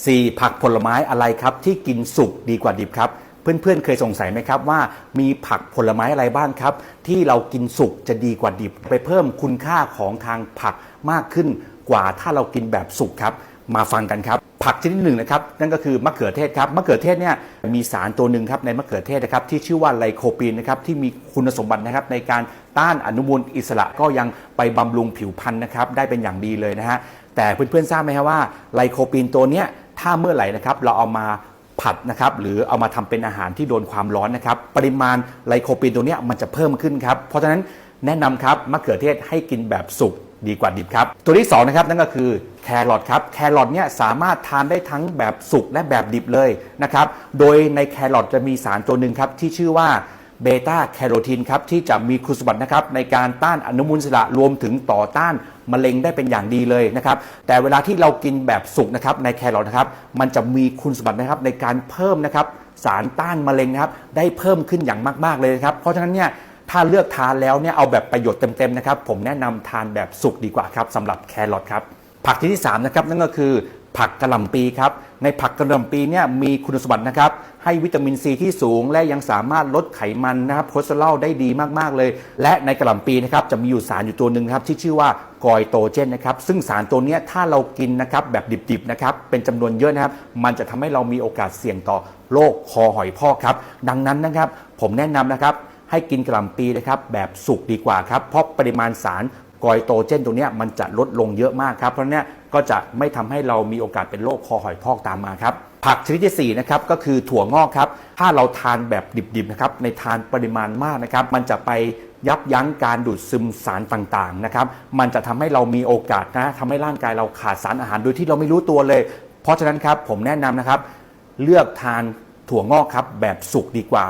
4. ผักผลไม้อะไรครับที่กินสุกดีกว่าดิบครับ เพื่อนๆ เคยสงสัยไหมครับว่ามีผักผลไม้อะไรบ้างครับ ที่เรากินสุกจะดีกว่าดิบ ไปเพิ่มคุณค่าของทางผักมากขึ้นกว่าถ้าเรากินแบบสุกครับ มาฟังกันครับ ผักชนิดหนึ่งนะครับ นั่นก็คือมะเขือเทศครับมะเขือเทศเนี่ยมีสารตัวหนึ่งครับในมะเขือเทศนะครับที่ชื่อว่าไลโคปีนนะครับที่มีคุณสมบัตินะครับในการต้านอนุมูลอิสระก็ยังไปบำรุงผิวพรรณนะครับได้เป็นอย่างดีเลยนะฮะแต่เพื่อนๆทราบไหมครับว่าไลโคปีนตัวเนี้ย ถ้าเมื่อไหร่นะครับเราเอามาผัดนะครับหรือเอามาทำเป็นอาหารที่โดนความร้อนนะครับ ปริมาณไลโคปีนตัวนี้มันจะเพิ่มขึ้นครับ เพราะฉะนั้นแนะนำครับมะเขือเทศให้กินแบบสุกดีกว่าดิบครับ ตัวที่2นะครับนั่นก็คือแครอทครับแครอทเนี่ยสามารถทานได้ทั้งแบบสุกและแบบดิบเลยนะครับ โดยในแครอทจะมีสารตัวหนึ่งครับที่ชื่อว่า เบต้าแคโรทีนครับที่จะมีคุณสมบัตินะครับในการต้านอนุมูลอิสระรวมถึงต่อต้านมะเร็งได้เป็นอย่างดีเลยนะครับ แต่เวลาที่เรากินแบบสุกนะครับในแครอทนะครับ มันจะมีคุณสมบัตินะครับในการเพิ่มนะครับสารต้านมะเร็งนะครับได้เพิ่มขึ้นอย่างมาก ๆ เลยนะครับ เพราะฉะนั้นเนี่ยถ้าเลือกทานแล้วเนี่ยเอาแบบประโยชน์เต็ม ๆ นะครับ ผมแนะนำทานแบบสุกดีกว่าครับสำหรับแครอทครับผักชนิดที่3นะครับนั่นก็คือ ผักกระหล่ำปีครับ ในผักกระหล่ำปีเนี่ยมีคุณสมบัตินะครับ ให้วิตามินซีที่สูง และยังสามารถลดไขมันนะครับคอเลสเตอรอลได้ดีมาก ๆ เลย และในกระหล่ำปีนะครับจะมีอยู่สารอยู่ตัวหนึ่งครับที่ชื่อว่ากอยโตเจนนะครับ ซึ่งสารตัวเนี้ยถ้าเรากินนะครับแบบดิบๆนะครับเป็นจำนวนเยอะนะครับ มันจะทำให้เรามีโอกาสเสี่ยงต่อโรคคอหอยพอกครับ ดังนั้นนะครับ ผมแนะนำนะครับให้กินกระหล่ำปีนะครับแบบสุกดีกว่าครับ เพราะปริมาณสาร กอยโตเจนตัวนี้มันจะลดลงเยอะมากครับเพราะนี้ก็จะไม่ทำให้เรามีโอกาสเป็นโรคคอหอยพอกตามมาครับผักชนิดที่4นะครับก็คือถั่วงอกครับถ้าเราทานแบบดิบๆนะครับในทานปริมาณมากนะครับ มันจะไปยับยั้งการดูดซึมสารต่างๆนะครับ มันจะทำให้เรามีโอกาสนะทำให้ร่างกายเราขาดสารอาหารโดยที่เราไม่รู้ตัวเลย เพราะฉะนั้นครับผมแนะนำนะครับ เลือกทานถั่วงอกครับแบบสุกดีกว่า